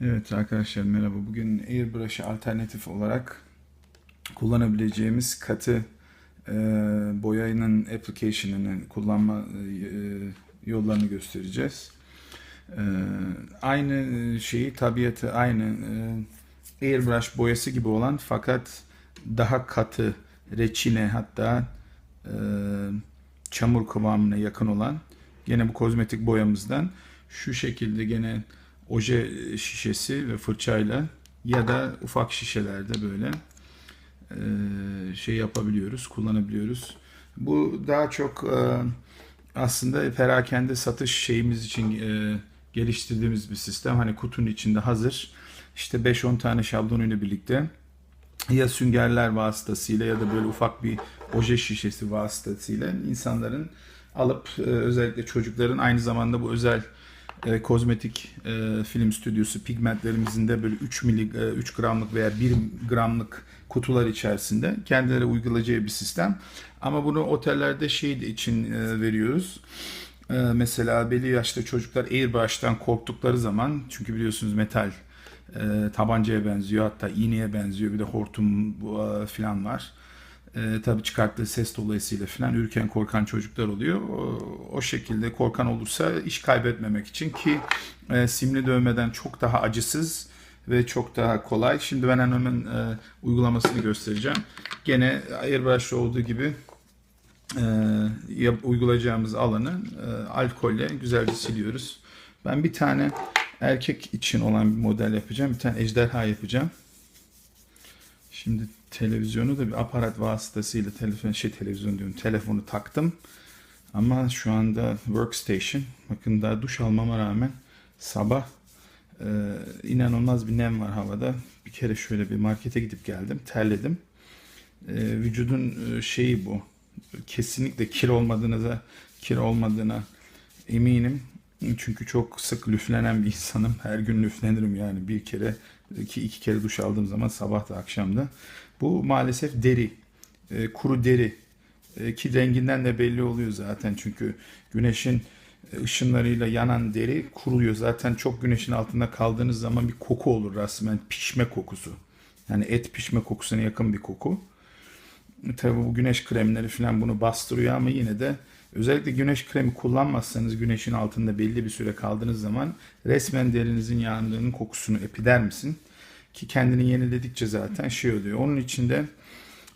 Evet arkadaşlar merhaba. Bugün Airbrush'ı alternatif olarak kullanabileceğimiz katı e, boyanın application'ını kullanma e, yollarını göstereceğiz. E, aynı şeyi tabiatı aynı e, Airbrush boyası gibi olan fakat daha katı reçine hatta e, çamur kıvamına yakın olan gene bu kozmetik boyamızdan şu şekilde gene oje şişesi ve fırçayla ya da ufak şişelerde böyle e, şey yapabiliyoruz, kullanabiliyoruz. Bu daha çok e, aslında perakende satış şeyimiz için e, geliştirdiğimiz bir sistem. Hani kutunun içinde hazır işte 5-10 tane şablonuyla birlikte ya süngerler vasıtasıyla ya da böyle ufak bir oje şişesi vasıtasıyla insanların alıp özellikle çocukların aynı zamanda bu özel e, kozmetik e, film stüdyosu pigmentlerimizin de böyle 3 mili, e, 3 gramlık veya 1 gramlık kutular içerisinde kendileri uygulayacağı bir sistem. Ama bunu otellerde şey için e, veriyoruz. E, mesela belli yaşta çocuklar airbrush'tan korktukları zaman çünkü biliyorsunuz metal e, tabancaya benziyor hatta iğneye benziyor bir de hortum e, falan var. E, tabii çıkarttığı ses dolayısıyla falan ürken korkan çocuklar oluyor. O, o şekilde korkan olursa iş kaybetmemek için ki e, simli dövmeden çok daha acısız ve çok daha kolay. Şimdi ben hemen e, uygulamasını göstereceğim. Gene Airbrush'ta olduğu gibi e, yap, uygulayacağımız alanı e, alkolle güzelce siliyoruz. Ben bir tane erkek için olan bir model yapacağım. Bir tane ejderha yapacağım. Şimdi televizyonu da bir aparat vasıtasıyla telefon şey televizyon diyorum telefonu taktım. Ama şu anda workstation bakın daha duş almama rağmen sabah e, inanılmaz bir nem var havada. Bir kere şöyle bir markete gidip geldim. Terledim. E, vücudun e, şeyi bu. Kesinlikle kir olmadığına da kir olmadığına eminim. Çünkü çok sık lüflenen bir insanım. Her gün lüflenirim yani bir kere iki, iki kere duş aldığım zaman sabah da akşam da. Bu maalesef deri. E, kuru deri. E, ki renginden de belli oluyor zaten. Çünkü güneşin ışınlarıyla yanan deri kuruyor. Zaten çok güneşin altında kaldığınız zaman bir koku olur resmen. Pişme kokusu. Yani et pişme kokusuna yakın bir koku. Tabii bu güneş kremleri falan bunu bastırıyor ama yine de özellikle güneş kremi kullanmazsanız güneşin altında belli bir süre kaldığınız zaman resmen derinizin yandığının kokusunu epidermisin ki kendini yeniledikçe zaten şey oluyor. Onun içinde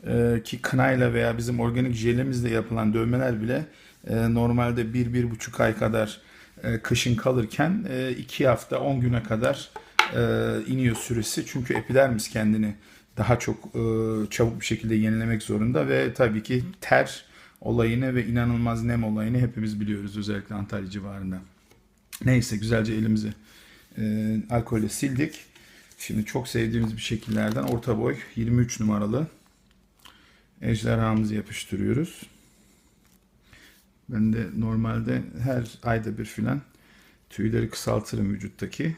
e, ki kınayla veya bizim organik jelimizle yapılan dövmeler bile e, normalde 1-1,5 ay kadar e, kışın kalırken 2 hafta 10 güne kadar e, iniyor süresi. Çünkü epidermis kendini daha çok e, çabuk bir şekilde yenilemek zorunda ve tabii ki ter olayını ve inanılmaz nem olayını hepimiz biliyoruz özellikle Antalya civarında. Neyse güzelce elimizi e, alkolle sildik. Şimdi çok sevdiğimiz bir şekillerden orta boy 23 numaralı ejderhamızı yapıştırıyoruz. Ben de normalde her ayda bir filan tüyleri kısaltırım vücuttaki.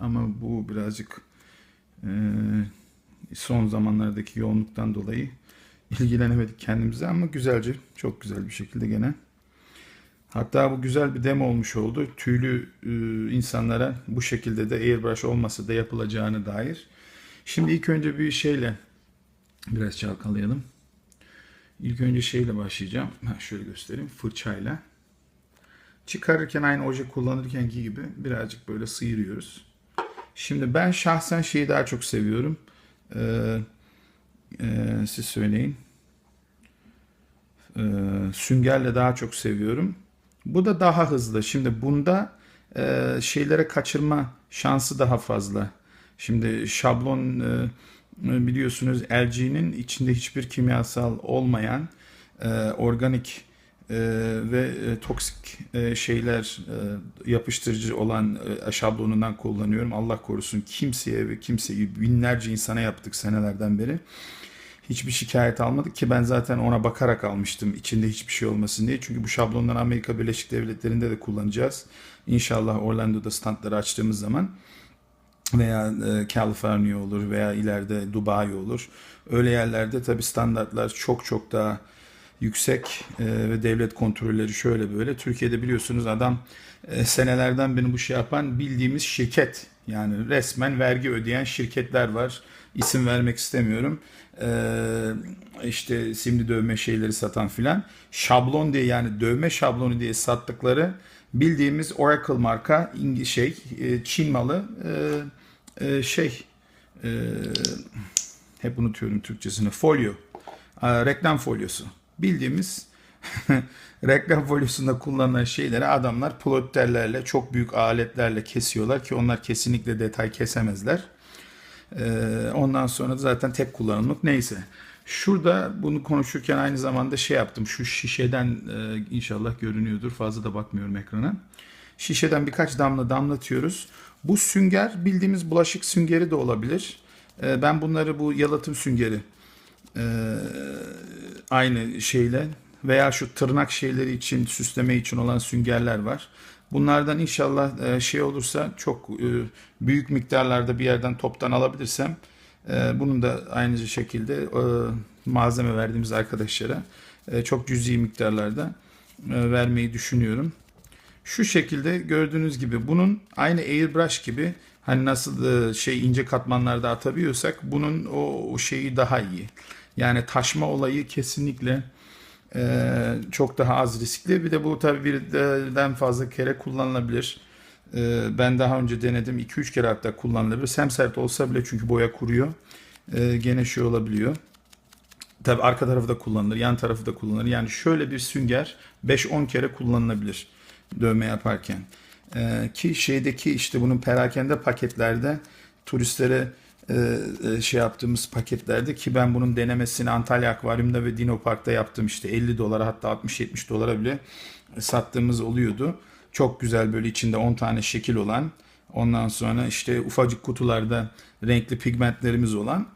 Ama bu birazcık e, son zamanlardaki yoğunluktan dolayı ilgilenemedik kendimize ama güzelce, çok güzel bir şekilde gene. Hatta bu güzel bir demo olmuş oldu. Tüylü e, insanlara bu şekilde de airbrush olmasa da yapılacağını dair. Şimdi ilk önce bir şeyle biraz çalkalayalım. İlk önce şeyle başlayacağım. Ha, şöyle göstereyim. Fırçayla. Çıkarırken aynı oje kullanırkenki gibi birazcık böyle sıyırıyoruz. Şimdi ben şahsen şeyi daha çok seviyorum. Ee, e, siz söyleyin. Ee, süngerle daha çok seviyorum. Bu da daha hızlı. Şimdi bunda e, şeylere kaçırma şansı daha fazla. Şimdi şablon e, biliyorsunuz LG'nin içinde hiçbir kimyasal olmayan e, organik e, ve e, toksik e, şeyler e, yapıştırıcı olan e, şablonundan kullanıyorum. Allah korusun kimseye ve kimseyi binlerce insana yaptık senelerden beri. Hiçbir şikayet almadık ki ben zaten ona bakarak almıştım içinde hiçbir şey olmasın diye. Çünkü bu şablonları Amerika Birleşik Devletleri'nde de kullanacağız. İnşallah Orlando'da standları açtığımız zaman veya e, California olur veya ileride Dubai olur. Öyle yerlerde tabi standartlar çok çok daha yüksek e, ve devlet kontrolleri şöyle böyle. Türkiye'de biliyorsunuz adam e, senelerden beri bu şey yapan bildiğimiz şirket Yani resmen vergi ödeyen şirketler var. İsim vermek istemiyorum. Ee, işte simli dövme şeyleri satan filan. Şablon diye yani dövme şablonu diye sattıkları bildiğimiz Oracle marka İngi- şey e, Çin malı e, e, şey e, hep unutuyorum Türkçesini folyo Aa, reklam folyosu bildiğimiz reklam folyosunda kullanılan şeyleri adamlar plotterlerle çok büyük aletlerle kesiyorlar ki onlar kesinlikle detay kesemezler. Ee, ondan sonra zaten tek kullanımlık neyse. Şurada bunu konuşurken aynı zamanda şey yaptım. Şu şişeden e, inşallah görünüyordur. Fazla da bakmıyorum ekrana. Şişeden birkaç damla damlatıyoruz. Bu sünger bildiğimiz bulaşık süngeri de olabilir. Ee, ben bunları bu yalıtım süngeri e, aynı şeyle veya şu tırnak şeyleri için süsleme için olan süngerler var. Bunlardan inşallah e, şey olursa çok e, büyük miktarlarda bir yerden toptan alabilirsem e, bunun da aynı şekilde e, malzeme verdiğimiz arkadaşlara e, çok cüzi miktarlarda e, vermeyi düşünüyorum. Şu şekilde gördüğünüz gibi bunun aynı airbrush gibi hani nasıl e, şey ince katmanlarda atabiliyorsak bunun o, o şeyi daha iyi. Yani taşma olayı kesinlikle e, çok daha az riskli. Bir de bu tabii birden fazla kere kullanılabilir. E, ben daha önce denedim. 2-3 kere hatta kullanılabilir. Hem sert olsa bile çünkü boya kuruyor. E, gene şey olabiliyor. Tabii arka tarafı da kullanılır, yan tarafı da kullanılır. Yani şöyle bir sünger 5-10 kere kullanılabilir dövme yaparken. Ee, ki şeydeki işte bunun perakende paketlerde turistlere şey yaptığımız paketlerde ki ben bunun denemesini Antalya Akvaryum'da ve Dino Park'ta yaptım işte 50 dolara hatta 60-70 dolara bile sattığımız oluyordu. Çok güzel böyle içinde 10 tane şekil olan ondan sonra işte ufacık kutularda renkli pigmentlerimiz olan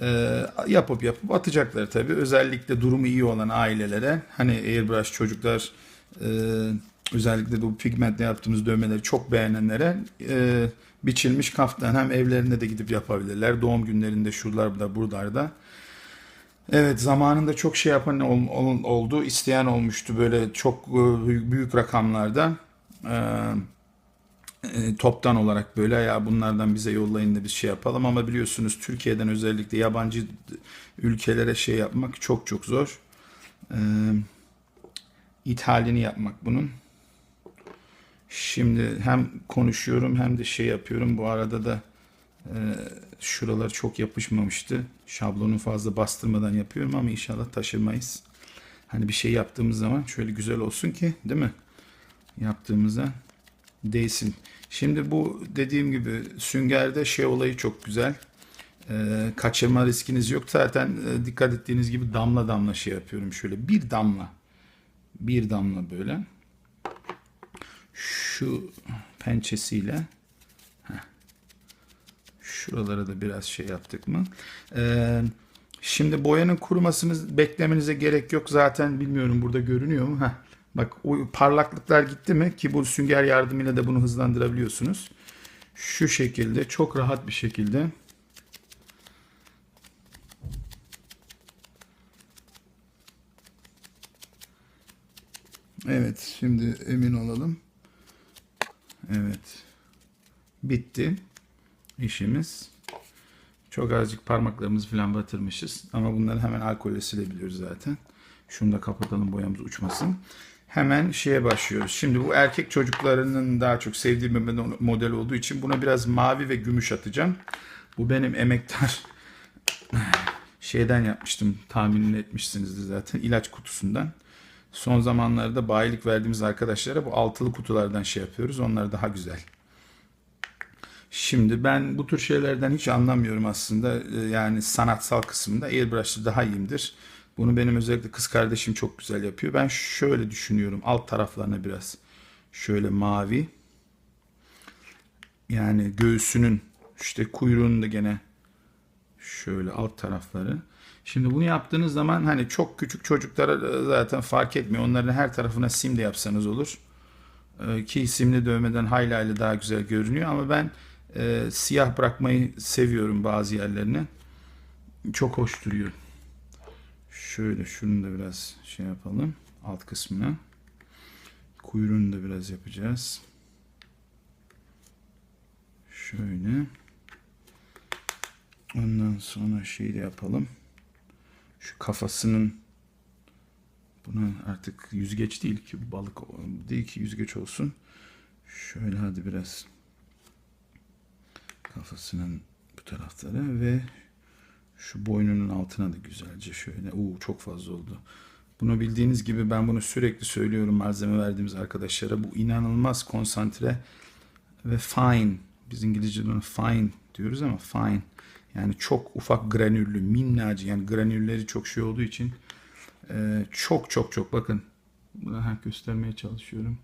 e, yapıp yapıp atacaklar tabii. Özellikle durumu iyi olan ailelere hani airbrush çocuklar e, özellikle bu pigmentle yaptığımız dövmeleri çok beğenenlere e, biçilmiş kaftan hem evlerinde de gidip yapabilirler. Doğum günlerinde şuralarda buralarda. Evet zamanında çok şey yapan ol- ol- oldu. isteyen olmuştu böyle çok e, büyük, rakamlarda. E, e, toptan olarak böyle ya bunlardan bize yollayın da biz şey yapalım ama biliyorsunuz Türkiye'den özellikle yabancı ülkelere şey yapmak çok çok zor. E, ithalini yapmak bunun. Şimdi hem konuşuyorum hem de şey yapıyorum. Bu arada da e, şuralar çok yapışmamıştı. Şablonu fazla bastırmadan yapıyorum ama inşallah taşırmayız. Hani bir şey yaptığımız zaman şöyle güzel olsun ki değil mi? Yaptığımızda değsin. Şimdi bu dediğim gibi süngerde şey olayı çok güzel. E, kaçırma riskiniz yok. Zaten e, dikkat ettiğiniz gibi damla damla şey yapıyorum. Şöyle bir damla. Bir damla böyle. Şu pençesiyle şuralara da biraz şey yaptık mı? Ee, şimdi boyanın kurumasını beklemenize gerek yok. Zaten bilmiyorum burada görünüyor mu? Heh, bak o parlaklıklar gitti mi ki bu sünger yardımıyla da bunu hızlandırabiliyorsunuz. Şu şekilde çok rahat bir şekilde Evet, şimdi emin olalım. Evet. Bitti işimiz. Çok azıcık parmaklarımızı falan batırmışız. Ama bunları hemen alkolle silebiliyoruz zaten. Şunu da kapatalım boyamız uçmasın. Hemen şeye başlıyoruz. Şimdi bu erkek çocuklarının daha çok sevdiği bir model olduğu için buna biraz mavi ve gümüş atacağım. Bu benim emektar şeyden yapmıştım. Tahminini etmişsinizdir zaten. ilaç kutusundan. Son zamanlarda bayilik verdiğimiz arkadaşlara bu altılı kutulardan şey yapıyoruz. Onlar daha güzel. Şimdi ben bu tür şeylerden hiç anlamıyorum aslında. Ee, Yani sanatsal kısmında airbrush'ı daha iyiyimdir. Bunu benim özellikle kız kardeşim çok güzel yapıyor. Ben şöyle düşünüyorum. Alt taraflarına biraz şöyle mavi. Yani göğsünün işte kuyruğunun da gene şöyle alt tarafları. Şimdi bunu yaptığınız zaman hani çok küçük çocuklara e, zaten fark etmiyor. Onların her tarafına sim de yapsanız olur. Ee, Ki simli dövmeden hayli hayli daha güzel görünüyor ama ben e, siyah bırakmayı seviyorum bazı yerlerine. Çok hoş duruyor. Şöyle şunu da biraz şey yapalım. Alt kısmına. Kuyruğunu da biraz yapacağız. Şöyle. Ondan sonra şey de yapalım. Şu kafasının buna artık yüzgeç değil ki balık değil ki yüzgeç olsun. Şöyle hadi biraz kafasının bu tarafları ve şu boynunun altına da güzelce şöyle. Oo çok fazla oldu. Bunu bildiğiniz gibi ben bunu sürekli söylüyorum malzeme verdiğimiz arkadaşlara. Bu inanılmaz konsantre ve fine. Biz İngilizce'de fine diyoruz ama fine. Yani çok ufak granüllü, minnacık yani granülleri çok şey olduğu için e, çok çok çok bakın. Bunu ha, göstermeye çalışıyorum.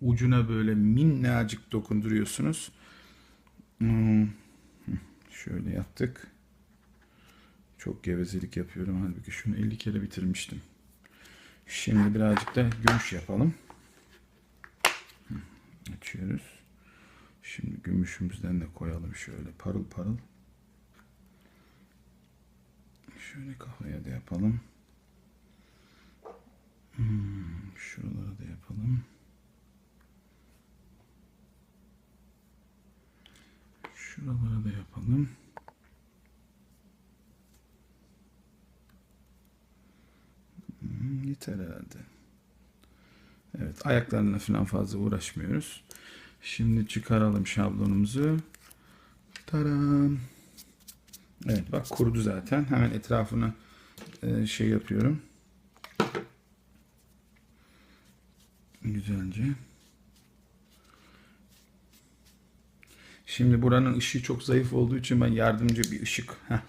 Ucuna böyle minnacık dokunduruyorsunuz. Hmm. Şöyle yaptık. Çok gevezelik yapıyorum. Halbuki şunu 50 kere bitirmiştim. Şimdi birazcık da gümüş yapalım. Açıyoruz. Şimdi gümüşümüzden de koyalım şöyle parıl parıl. Şöyle kafaya da yapalım. Hmm, şuralara da yapalım. Şuralara da yapalım. Hmm, yeter herhalde. Evet ayaklarına falan fazla uğraşmıyoruz. Şimdi çıkaralım şablonumuzu. Taram. Evet bak kurudu zaten. Hemen etrafını e, şey yapıyorum. Güzelce. Şimdi buranın ışığı çok zayıf olduğu için ben yardımcı bir ışık heh.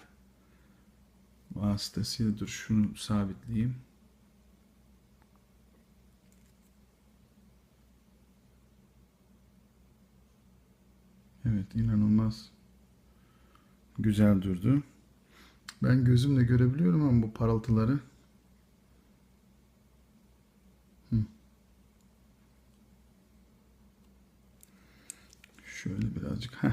vasıtasıyla dur şunu sabitleyeyim. Evet inanılmaz güzel durdu. Ben gözümle görebiliyorum ama bu parıltıları. Hı. Şöyle birazcık. Heh.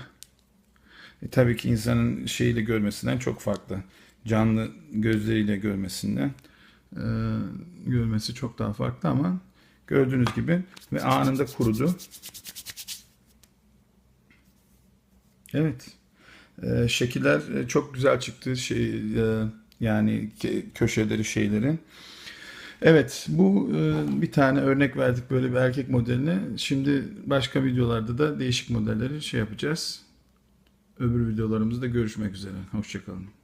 E, tabii ki insanın şeyiyle görmesinden çok farklı. Canlı gözleriyle görmesinden e, görmesi çok daha farklı ama gördüğünüz gibi ve anında kurudu. Evet. Ee, şekiller e, çok güzel çıktı. Şey e, yani köşeleri şeylerin. Evet, bu e, bir tane örnek verdik böyle bir erkek modeline. Şimdi başka videolarda da değişik modelleri şey yapacağız. Öbür videolarımızda görüşmek üzere. Hoşçakalın.